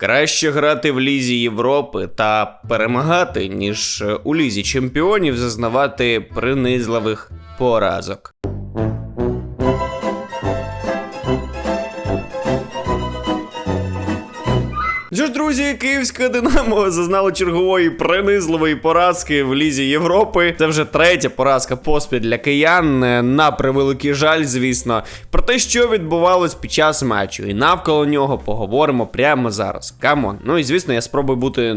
Краще грати в Лізі Європи та перемагати, ніж е, у Лізі Чемпіонів зазнавати принизливих поразок. Що ж, друзі, київське Динамо зазнало чергової принизливої поразки в Лізі Європи. Це вже третя поразка поспіль для киян. На превеликий жаль, звісно. Про те, що відбувалось під час матчу, і навколо нього поговоримо прямо зараз. Камон. Ну і звісно, я спробую бути.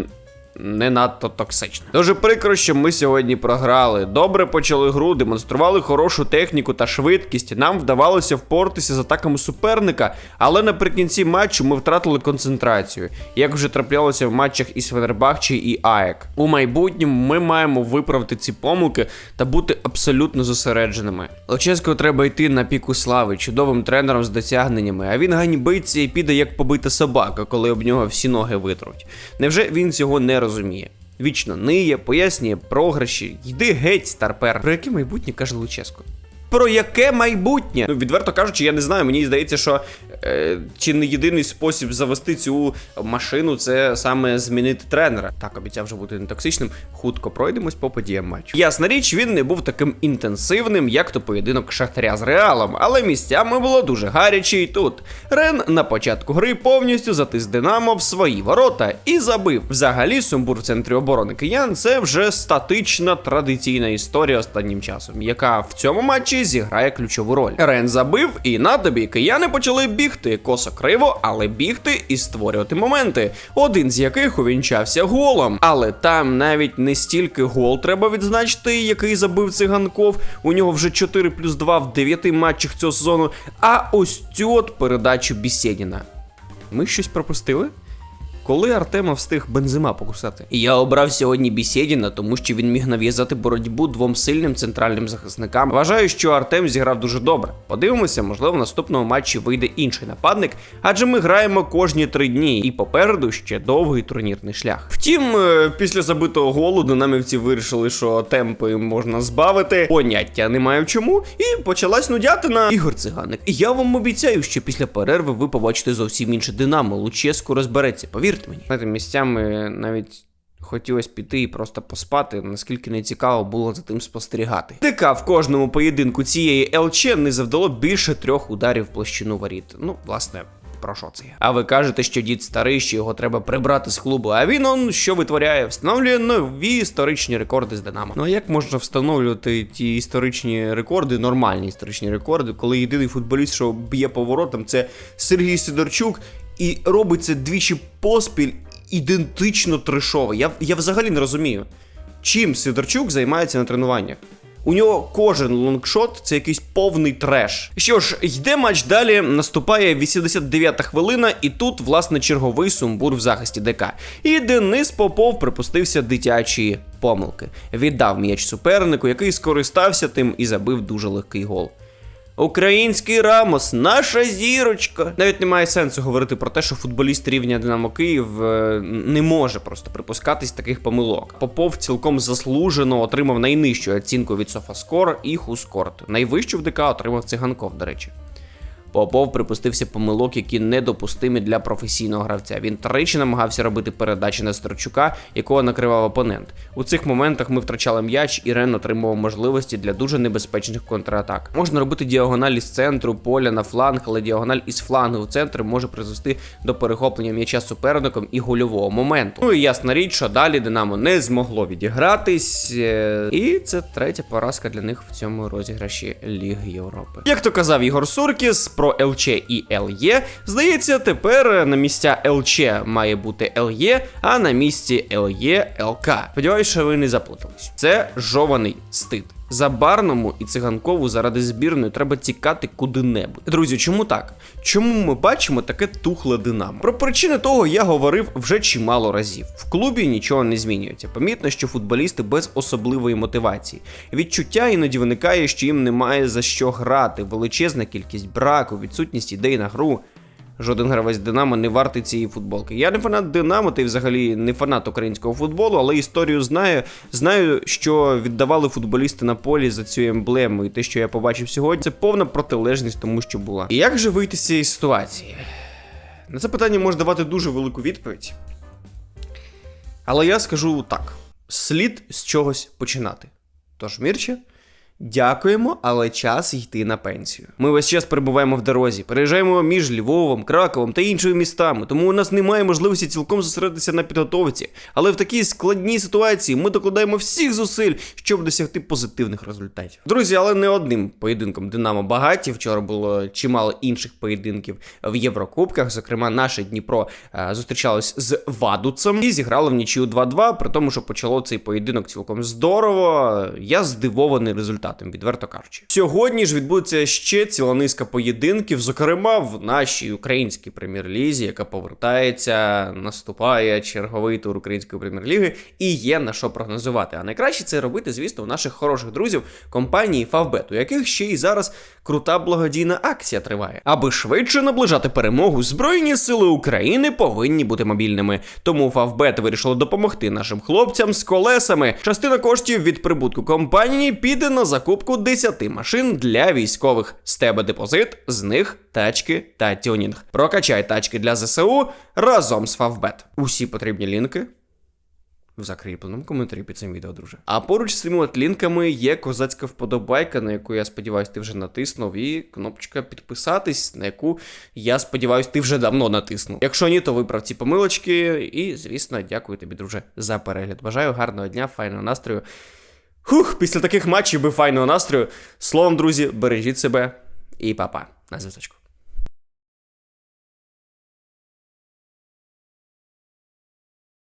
Не надто токсично. Дуже прикро, що ми сьогодні програли. Добре почали гру, демонстрували хорошу техніку та швидкість. Нам вдавалося впоратися з атаками суперника, але наприкінці матчу ми втратили концентрацію, як вже траплялося в матчах із Фенербахче і АЕК. У майбутньому ми маємо виправити ці помилки та бути абсолютно зосередженими. Луческо треба йти на піку слави, чудовим тренером з досягненнями, а він ганьбиться і піде як побита собака, коли об нього всі ноги витруть. Невже він цього не розуміє? Вічно ниє, пояснює програші. Йди геть, старпер. Про яке майбутнє каже Луческо? Про яке майбутнє? Ну, відверто кажучи, я не знаю. Мені здається, що чи не єдиний спосіб завести цю машину це саме змінити тренера. Так, обіцяв вже бути нетоксичним. Хутко пройдемось по подіям матчу. Ясна річ, він не був таким інтенсивним, як то поєдинок Шахтаря з Реалом, але місцями було дуже гаряче і тут. Рен на початку гри повністю затис Динамо в свої ворота і забив. Взагалі, сумбур в центрі оборони киян це вже статична традиційна історія останнім часом, яка в цьому матчі зіграє ключову роль. Рен забив, і на тобі кияни почали бігти косо криво, але бігти і створювати моменти, один з яких увінчався голом. Але там навіть не стільки гол треба відзначити, який забив циганков. У нього вже 4 плюс 2 в 9 матчах цього сезону. А ось цю от передачу Бісєдіна. Ми щось пропустили? Коли Артема встиг бензима покусати? Я обрав сьогодні Бісєдіна, тому що він міг нав'язати боротьбу двом сильним центральним захисникам. Вважаю, що Артем зіграв дуже добре. Подивимося, можливо, в наступному матчі вийде інший нападник, адже ми граємо кожні три дні, і попереду ще довгий турнірний шлях. Втім, е, після забитого голу динамівці вирішили, що темпи можна збавити. Поняття немає в чому, і почалась нудятина. Ігор Циганик. Я вам обіцяю, що після перерви ви побачите зовсім інше динамо. Луческу розбереться. Повірте мені. Знаєте, місцями навіть. Хотілося піти і просто поспати, наскільки не цікаво було за тим спостерігати. ДК в кожному поєдинку цієї ЛЧ не завдало більше трьох ударів площину воріт. Ну, власне. Про що це? А ви кажете, що дід старий, що його треба прибрати з клубу. А він он що витворяє? Встановлює нові історичні рекорди з Динамо. Ну а як можна встановлювати ті історичні рекорди, нормальні історичні рекорди, коли єдиний футболіст, що б'є поворотом, це Сергій Сидорчук, і робить це двічі поспіль ідентично трешово. Я, я взагалі не розумію, чим Сидорчук займається на тренуваннях. У нього кожен лонгшот це якийсь повний треш. Що ж, йде матч далі. Наступає 89-та хвилина, і тут, власне, черговий сумбур в захисті ДК. І Денис Попов припустився дитячої помилки. Віддав м'яч супернику, який скористався тим і забив дуже легкий гол. Український Рамос, наша зірочка. Навіть немає сенсу говорити про те, що футболіст рівня Динамо Київ е, не може просто припускатись таких помилок. Попов цілком заслужено отримав найнижчу оцінку від Софаскор і Хускорт. Найвищу в ДК отримав циганков, до речі. Попов припустився помилок, які недопустимі для професійного гравця. Він тричі намагався робити передачі на Сторчука, якого накривав опонент. У цих моментах ми втрачали м'яч, і Рен отримував можливості для дуже небезпечних контратак. Можна робити діагоналі з центру, поля на фланг, але діагональ із флангу в центр може призвести до перехоплення м'яча суперником і гольового моменту. Ну і ясна річ, що далі Динамо не змогло відігратись, е, і це третя поразка для них в цьому розіграші Ліги Європи. Як то казав Ігор Суркіс про ЛЧ і ЛЄ, здається, тепер на місця ЛЧ має бути ЛЄ, а на місці ЛЄ ЛК. Сподіваюсь, що ви не заплутались. Це жований стид. Забарному і циганкову заради збірної треба тікати куди-небудь. Друзі, чому так? Чому ми бачимо таке тухле динамо? Про причини того я говорив вже чимало разів. В клубі нічого не змінюється. Помітно, що футболісти без особливої мотивації. Відчуття іноді виникає, що їм немає за що грати, величезна кількість браку, відсутність ідей на гру. Жоден гравець Динамо не вартий цієї футболки. Я не фанат Динамо, й взагалі не фанат українського футболу, але історію знаю. Знаю, що віддавали футболісти на полі за цю емблему. І те, що я побачив сьогодні, це повна протилежність тому, що була. І як же вийти з цієї ситуації? На це питання можна давати дуже велику відповідь. Але я скажу так: слід з чогось починати. Тож, Мірче, дякуємо, але час йти на пенсію. Ми весь час перебуваємо в дорозі, переїжджаємо між Львовом, Краковом та іншими містами, тому у нас немає можливості цілком зосередитися на підготовці. Але в такій складній ситуації ми докладаємо всіх зусиль, щоб досягти позитивних результатів. Друзі, але не одним поєдинком Динамо багаті. Вчора було чимало інших поєдинків в Єврокубках. Зокрема, наше Дніпро е, зустрічалось з Вадуцем і зіграло в нічию 2-2, при тому, що почало цей поєдинок цілком здорово. Я здивований результатом, відверто кажучи. Сьогодні ж відбудеться ще ціла низка поєдинків, зокрема в нашій українській прем'єр-лізі, яка повертається, наступає черговий тур української прем'єр-ліги, і є на що прогнозувати. А найкраще це робити, звісно, у наших хороших друзів компанії Favbet, у яких ще й зараз крута благодійна акція триває. Аби швидше наближати перемогу, Збройні сили України повинні бути мобільними. Тому Favbet вирішили допомогти нашим хлопцям з колесами. Частина коштів від прибутку компанії піде на закупку 10 машин для військових. З тебе депозит, з них тачки та тюнінг. Прокачай тачки для ЗСУ разом з Favbet. Усі потрібні лінки в закріпленому коментарі під цим відео, друже. А поруч з цими от лінками є козацька вподобайка, на яку я сподіваюся, ти вже натиснув, і кнопочка підписатись, на яку я сподіваюся, ти вже давно натиснув. Якщо ні, то виправ ці помилочки. І, звісно, дякую тобі, друже, за перегляд. Бажаю гарного дня, файного настрою. Хух, після таких матчів би файного настрою. Словом, друзі, бережіть себе і па-па. На зв'язочку.